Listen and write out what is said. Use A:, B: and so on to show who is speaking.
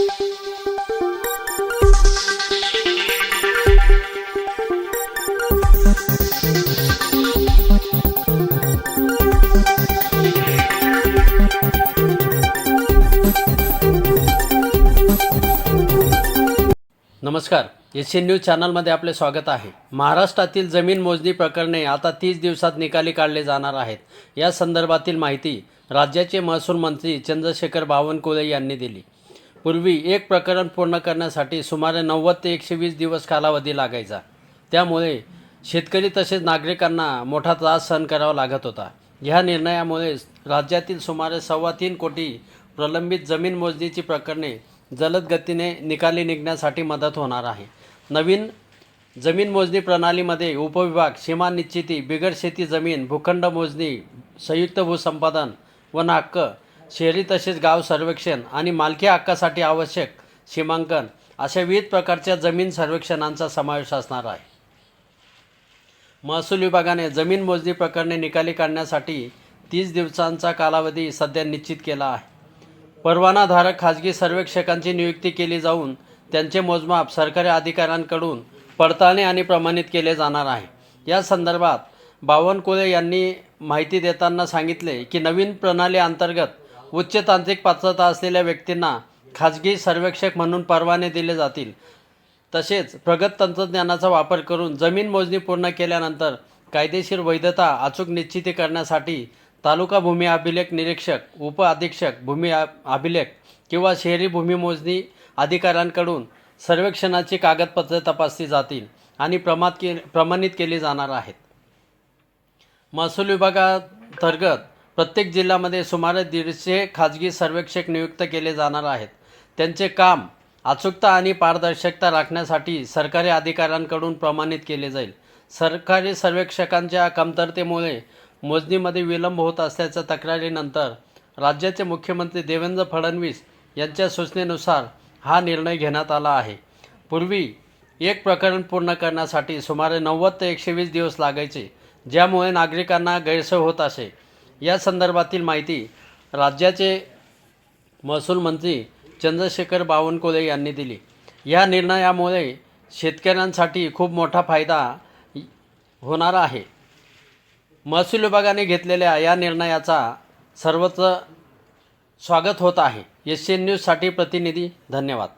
A: नमस्कार. S N news चॅनलमध्ये आपले स्वागत आहे. महाराष्ट्रातील जमीन मोजणी प्रकरणे आता तीस दिवसात निकाली काढले जाणार आहेत. या संदर्भातील माहिती राज्याचे महसूल मंत्री चंद्रशेखर बावनकुळे यांनी दिली. पूर्वी एक प्रकरण पूर्ण करण्यासाठी सुमारे नव्वद ते एकशे वीस दिवस कालावधी लागायचा. त्यामुळे शेतकरी तसेच नागरिकांना मोठा त्रास सहन करावा लागत होता. ह्या निर्णयामुळे राज्यातील सुमारे सव्वा तीन कोटी प्रलंबित जमीन मोजणीची प्रकरणे जलद गतीने निकाली निघण्यासाठी मदत होणार आहे. नवीन जमीन मोजणी प्रणालीमध्ये उपविभाग सीमा निश्चिती बिगर शेती जमीन भूखंड मोजणी संयुक्त भूसंपादन वन हक्क शहरी तसेच गाव सर्वेक्षण आणि मालकी हक्कासाठी आवश्यक सीमांकन अशा विविध प्रकारच्या जमीन सर्वेक्षणांचा समावेश असणार आहे. महसूल विभागाने जमीन मोजणी प्रकरणे निकाली काढण्यासाठी तीस दिवसांचा कालावधी सध्या निश्चित केला आहे. परवानाधारक खाजगी सर्वेक्षकांची नियुक्ती केली जाऊन त्यांचे मोजमाप सरकारी अधिकाऱ्यांकडून पडताळणी आणि प्रमाणित केले जाणार आहे. या संदर्भात बावनकुळे यांनी माहिती देताना सांगितले की नवीन प्रणाली अंतर्गत उच्च तांत्रिक पात्रता असलेल्या व्यक्तींना खाजगी सर्वेक्षक म्हणून परवाने दिले जातील. तसेच प्रगत तंत्रज्ञानाचा वापर करून जमीन मोजणी पूर्ण केल्यानंतर कायदेशीर वैधता अचूक निश्चिती करण्यासाठी तालुका भूमी अभिलेख निरीक्षक उप अधीक्षक भूमी अभिलेख किंवा शहरी भूमी मोजणी अधिकाऱ्यांकडून सर्वेक्षणाची कागदपत्रे तपासली जातील आणि प्रमात के प्रमाणित केली जाणार आहेत. महसूल विभागांतर्गत प्रत्येक जिल्ह्यामध्ये सुमारे दीडशे खाजगी सर्वेक्षक नियुक्त केले जाणार आहेत. त्यांचे काम अचूकता आणि पारदर्शकता राखण्यासाठी सरकारी अधिकाऱ्यांकडून प्रमाणित केले जाईल. सरकारी सर्वेक्षकांच्या कमतरतेमुळे मोजणीमध्ये विलंब होत असल्याच्या तक्रारीनंतर राज्याचे मुख्यमंत्री देवेंद्र फडणवीस यांच्या सूचनेनुसार हा निर्णय घेण्यात आला आहे. पूर्वी एक प्रकरण पूर्ण करण्यासाठी सुमारे नव्वद ते एकशे वीस दिवस लागायचे ज्यामुळे नागरिकांना गैरसोय होत असे. या संदर्भातील माहिती राज्याचे महसूल मंत्री चंद्रशेखर बावनकुळे यांनी दिली. या निर्णयामुळे शेतकऱ्यांसाठी खूप मोठा फायदा होणार आहे. महसूल विभागाने घेतलेल्या या निर्णयाचा सर्वत्र स्वागत होत आहे. एस एन न्यूजसाठी प्रतिनिधी धन्यवाद.